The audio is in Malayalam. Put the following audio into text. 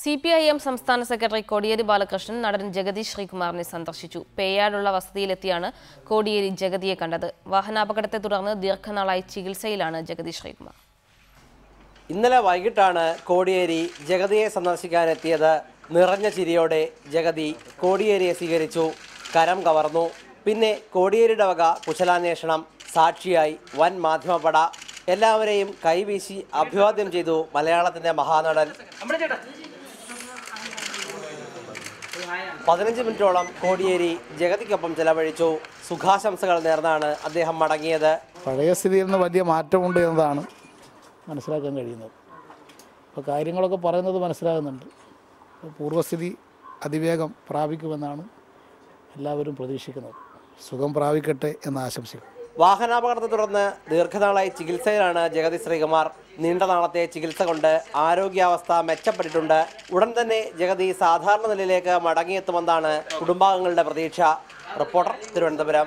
സി പി ഐ എം സംസ്ഥാന സെക്രട്ടറി കോടിയേരി ബാലകൃഷ്ണൻ നടൻ ജഗതി ശ്രീകുമാറിനെ സന്ദർശിച്ചു. പേയാടുള്ള വസതിയിലെത്തിയാണ് കോടിയേരി ജഗതിയെ കണ്ടത്. വാഹനാപകടത്തെ തുടർന്ന് ദീർഘനാളായി ചികിത്സയിലാണ് ജഗതി ശ്രീകുമാർ. ഇന്നലെ വൈകിട്ടാണ് കോടിയേരി ജഗതിയെ സന്ദർശിക്കാനെത്തിയത്. നിറഞ്ഞ ചിരിയോടെ ജഗതി കോടിയേരിയെ സ്വീകരിച്ചു. കരം കവർന്നു. പിന്നെ കോടിയേരിയുടെ വക കുശലാന്വേഷണം സാക്ഷിയായി വൻ മാധ്യമപട എല്ലാവരെയും കൈവീശി അഭിവാദ്യം ചെയ്തു മലയാളത്തിന്റെ മഹാനടൻ. പതിനഞ്ച് മിനിറ്റോളം കോടിയേരി ജഗതിക്കൊപ്പം ചെലവഴിച്ചു. സുഖാശംസകൾ നേർന്നാണ് അദ്ദേഹം മടങ്ങിയത്. പഴയ സ്ഥിതിയിൽ നിന്ന് വലിയ മാറ്റമുണ്ട് എന്നതാണ് മനസ്സിലാക്കാൻ കഴിയുന്നത്. അപ്പോൾ കാര്യങ്ങളൊക്കെ പറയുന്നത് മനസ്സിലാകുന്നുണ്ട്. പൂർവസ്ഥിതി അതിവേഗം പ്രാപിക്കുമെന്നാണ് എല്ലാവരും പ്രതീക്ഷിക്കുന്നത്. സുഖം പ്രാപിക്കട്ടെ എന്ന് ആശംസിക്കും വാഹനാപകടത്തെ തുടർന്ന് ദീർഘനാളായി ചികിത്സയിലാണ് ജഗതി ശ്രീകുമാർ. നീണ്ട നാളത്തെ ചികിത്സ കൊണ്ട് ആരോഗ്യാവസ്ഥ മെച്ചപ്പെട്ടിട്ടുണ്ട്. ഉടൻ തന്നെ ജഗതി സാധാരണ നിലയിലേക്ക് മടങ്ങിയെത്തുമെന്നാണ് കുടുംബാംഗങ്ങളുടെ പ്രതീക്ഷ. റിപ്പോർട്ടർ തിരുവനന്തപുരം.